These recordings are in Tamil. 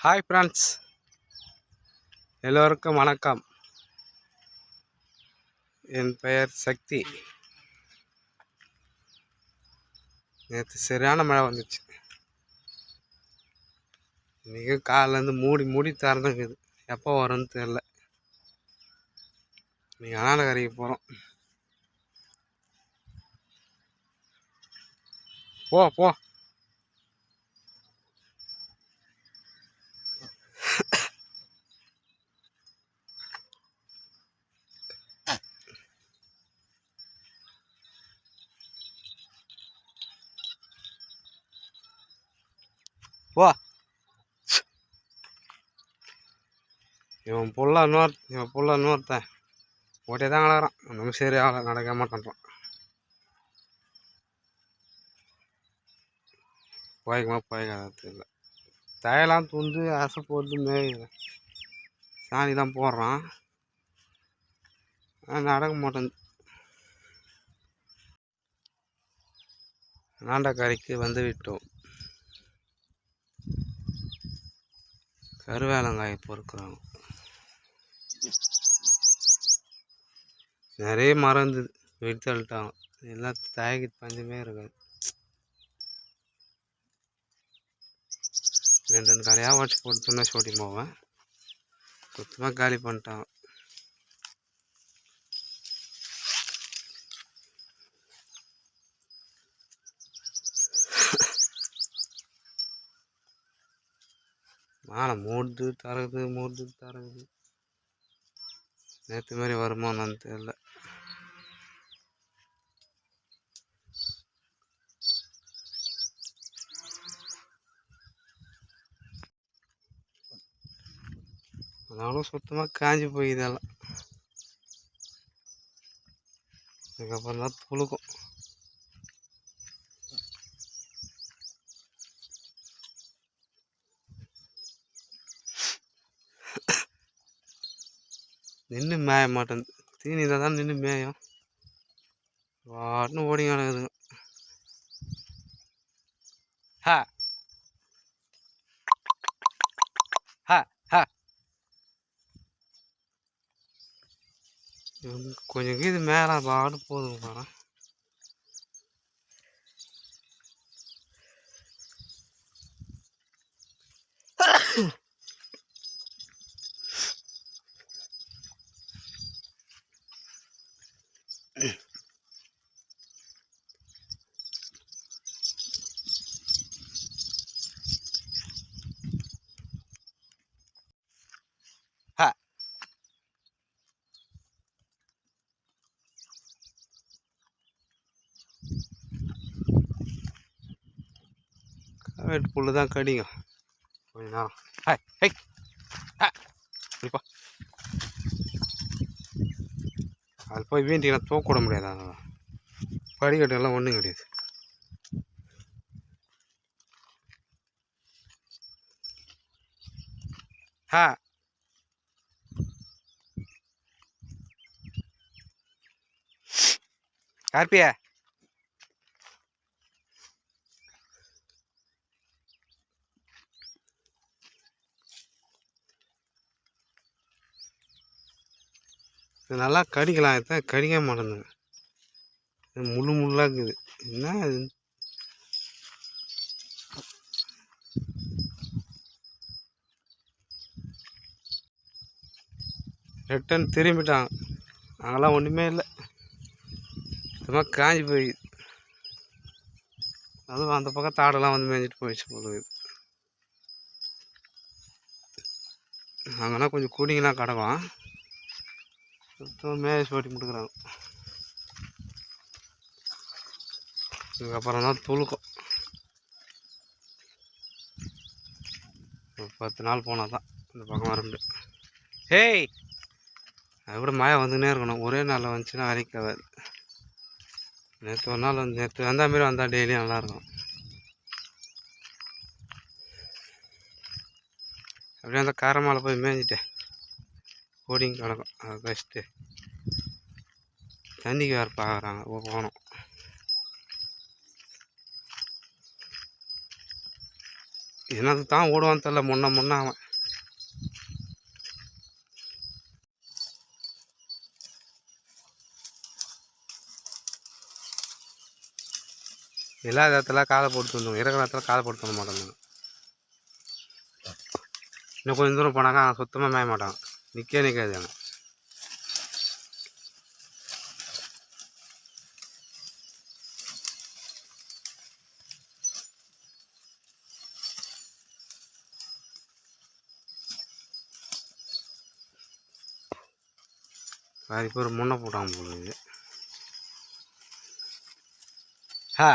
ஹாய் ஃப்ரெண்ட்ஸ் எல்லோருக்கும் வணக்கம். என் பெயர் சக்தி. நேற்று சரியான மழை வந்துச்சு. இன்றைக்கி காலைலேருந்து மூடி மூடி திறந்துக்குது எப்போ வரும்னு தெரில இன்றைக்கி அனாலக்கரைக்கு போகிறோம் போ போ. போ இவன் புள்ள இன்னொரு இவன் புள்ள இன்னொருத்தன். ஓட்டே தான் கிடக்குறான் நம்ம சரி ஆகலை நடக்க மாட்டேன்றான் போய்க்குமா போய்க்காத இல்லை தயலாம் துண்டு அசை போட்டு மேயுது. சாணி தான் போடுறான் நடக்க மாட்டேன். நாண்டக்காரிக்கு வந்து விட்டோம். கருவேலங்காய் பொறுக்கிறோம் நிறைய மரம் இருந்தது. வெட்டி எல்லாம் தாய்க்கு பஞ்சமே இருக்காது. ரெண்டு ரெண்டு கடையாக உடச்சி போட்டு துணை சோட்டி போவேன். சுத்தமாக காலி பண்ணிட்டான் மாலை மூடுது தரகுது மூடுது தரகுது நேற்று மாதிரி வருமா என்னன்னு தெரியல. அதனாலும் சுத்தமாக காஞ்சி போய் இதெல்லாம் அதுக்கப்புறம் தான் துளுக்கும் நின்று மேய மாட்டேன். தீனி தான் நின்று மேயும். வாட்டுன்னு ஓடி கிடக்குதுங்க ஹா. ஹா ஹா. கொஞ்சம் இது மேலே பாடு போதுங்க பாரு ஹா காவேட்டு புல்லு தான் கடிங்க கொஞ்ச நேரம். Hi hi. ஹா. அது போய் வீண்டிக்கலாம் தூக்க விட முடியாது அதெல்லாம் படிக்கட்டுலாம் ஒன்றும் கிடையாது. ஹா. கார்பியா இது நல்லா கடிக்கலாம். இதுதான் கடிக்க மாட்டேங்குது இது முள்ளு முள்ளாக இருக்குது. என்ன அது ரிட்டன் திரும்பிட்டாங்க அங்கெல்லாம் ஒன்றுமே இல்லை. சும்மா காஞ்சி போய். அதுவும் அந்த பக்கம் தாடெல்லாம் வந்து மேய்ஞ்சிட்டு போயிடுச்சு போகுது அங்கெல்லாம் கொஞ்சம் கூடிங்கெல்லாம் கிடக்கும் சுத்தமாக மேய்ச்சி ஓட்டி முட்டுக்கிறாங்க இதுக்கப்புறம் தான் துளுக்கும் ஒரு பத்து நாள் போனால் தான் இந்த பக்கம் வரண்டு ஹேய்! அதை மழை வந்துக்கினே இருக்கணும். ஒரே நாளில் வந்துச்சுன்னா அரைக்காது நேற்று ஒரு நாள் வந்து நேற்று வந்த மாரி வந்தால் டெய்லியும் நல்லாயிருக்கும். அப்படியே அந்த காரமால போய் மேய்ஞ்சிட்டேன். கோடிங் கிடக்கும். அதை தண்ணிக்கு வேறு பார்க்குறாங்க போகணும். என்னது தான் ஓடுவான்னு தெரில முன்ன முன்ன அவன். எல்லா இடத்துல காலை போட்டு வந்துடும் இருக்கிற இடத்துல காலை போட்டு வர மாட்டோம் இன்னும் கொஞ்சம் தூரம் போனாக்கா அவன் சுத்தமாக மேய மாட்டான். நிற்க நிற்காது அவன். பாதி பேர் முன்ன போட்டாங்க போல இது ஹா.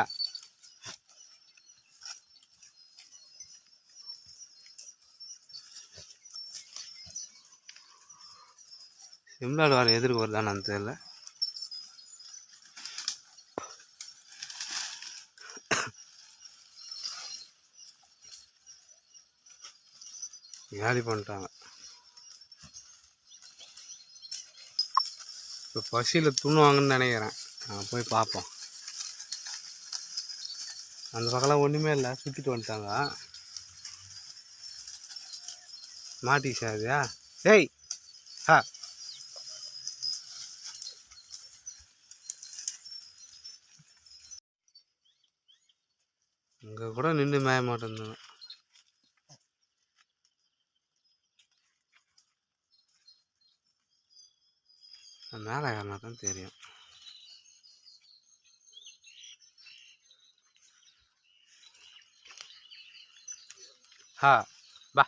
சிம்லாடு வர எதிர்க்கு வருதான்னு தெரியல. காலி பண்ணிட்டாங்க. இப்போ பசியில் துண்ணுவாங்கன்னு நினைக்கிறேன். நான் போய் பார்ப்போம். அந்த பக்கம்லாம் ஒன்றுமே இல்லை. சுற்றிட்டு வந்துட்டாங்க. மாட்டி சாதியா ஏய் ஹா. இங்கே கூட நின்று மேய மாட்டேன் மேலே ஏறினா தான் தெரியும். ஹா பா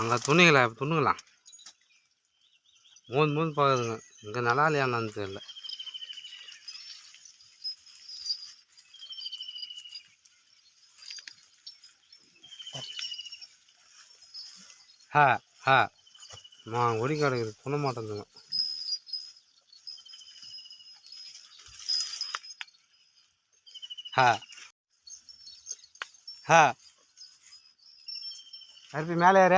அங்கே துணிங்களா துணுங்களா மூணு மூணு பார்க்குதுங்க இங்கே நல்லா இல்லையான்னு தெரியல. ஹா ஹா. மா ஒடி கிடக்குது துண மாட்டேங்குதுங்க ஹா. ஹா. அருப்பி மேலே ஏற.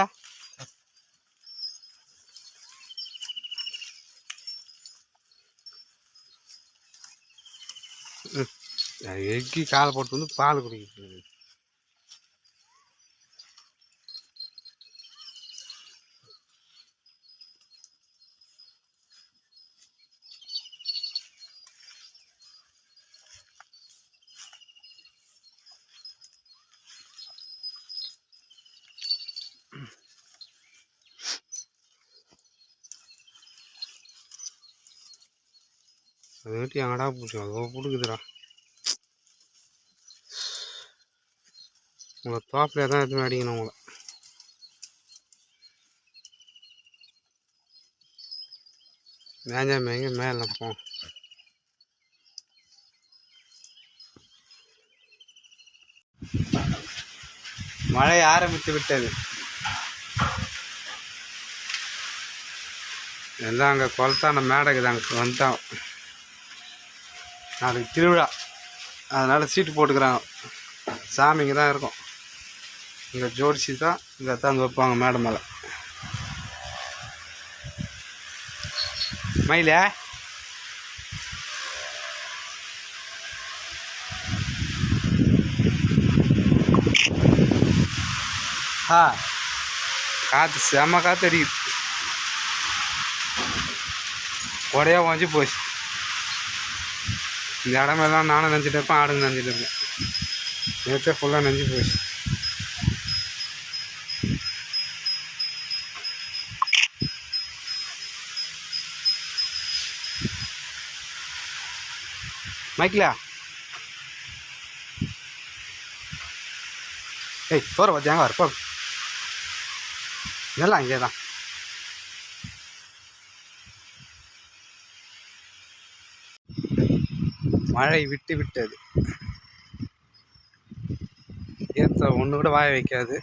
எக்கி காலை போட்டு வந்து பால் குடிக்கிறது அது வெட்டி எங்கடா பிடிச்சி அதோ பிடிக்குதுடா உங்களை தோப்பில் தான் எதுவும் அடிக்கணும் உங்களை. மேஞ்சா மேங்க மேலே போ. மழை ஆரம்பித்து விட்டது. எல்லாம் அங்கே குளத்தான மேடைக்குது அங்கே வந்துட்டான் நாளைக்கு திருவிழா. அதனால் சீட்டு போட்டுக்கிறாங்க. சாமிங்க தான் இருக்கும். இங்கே ஜோடிச்சு தான் இங்கே தான் வைப்பாங்க மேடம் மேலே. மயில? ஆ. காற்று செம்ம காற்று அடிக்குது. உடையா வாஞ்சி போச்சு. இந்த இடமெல்லாம் நானும் நினச்சிட்டு இருப்பேன் ஆடும் நினச்சிட்டு இருப்பேன். நேற்றே ஃபுல்லாக நெஞ்சு போயிடுச்சு. மைக்கிலா ஏய் போகிற பார்த்தியாங்க வர போ. இதெல்லாம் இங்கே தான் மழை விட்டு விட்டது. ஏற்ற ஒன்று கூட வாய வைக்காது.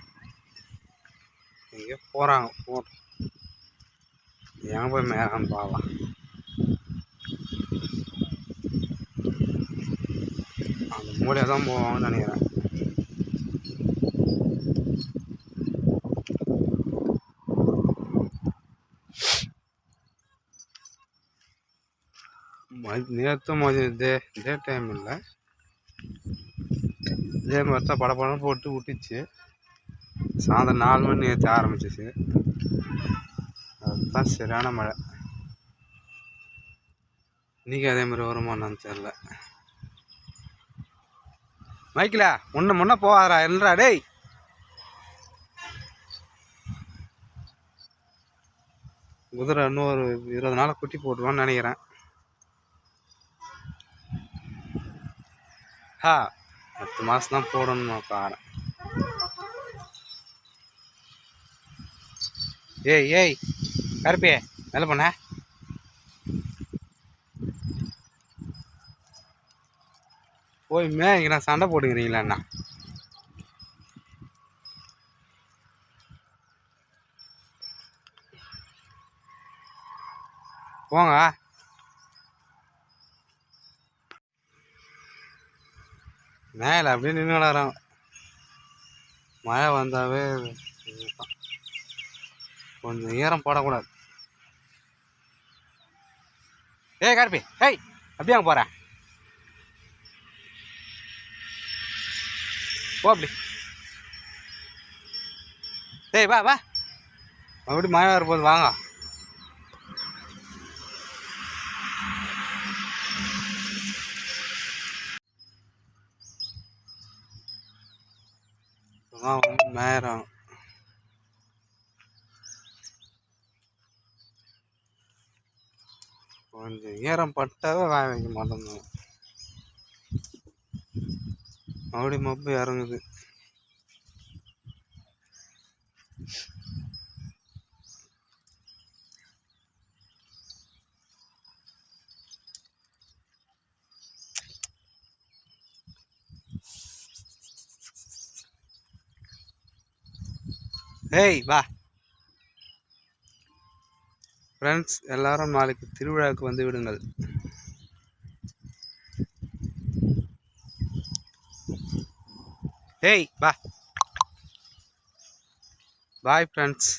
எங்கேயோ போகிறாங்க போட்டோம் ஏன் போய் மேலான்னு பார்க்கலாம் அந்த மூலையாக தான் போவாங்கன்னு நினைக்கிறேன். நேற்று மதியம் இதே இதே டைம் இல்லை இதே மாதிரி தான் படப்படம் போட்டு விட்டுச்சு. சாயந்தரம் நாலு மணி நேற்று ஆரம்பிச்சிச்சு. அதுதான் சரியான மழை. இன்றைக்கி அதே மாதிரி வருமானு தெரில மைக்கிலா முன்ன முன்ன போகாதடா என்னடா டேய். குதிரை இன்னும் ஒரு இருபது நாள் குட்டி போட்டுருவான்னு நினைக்கிறேன். ஹா பத்து மாதம் தான் போடணும் காரம் ஏய் ஏய் கருப்பே வேலை பண்ண? போய் மேய்க்கிறேன் சண்டை போட்டுக்கிறீங்களாண்ணா போங்க. மேலே அப்படியே நின்று விளாட்றாங்க மழை வந்தாவே கொஞ்சம் ஈரம் போடக்கூடாது. ஏய் கார்பி ஏய் அப்படியே அங்கே போகிறேன் போ அப்படி. ஏய் வா வா. மறுபடியும் மழை வரப்போகுது வாங்க. நேரம் கொஞ்சம் ஈரம் பட்டாவே வாய வைக்க மாட்டோம் மறுபடியும் மப்பு இறங்குது. ஏய் வா. ஃப்ரெண்ட்ஸ் எல்லாரும் நாளைக்கு திருவிழாவுக்கு வந்து விடுங்கள். ஏய் வா. பாய் ஃப்ரெண்ட்ஸ்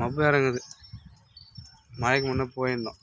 மப்பு இறங்குது. மழைக்கு முன்னே போயிருந்தோம்.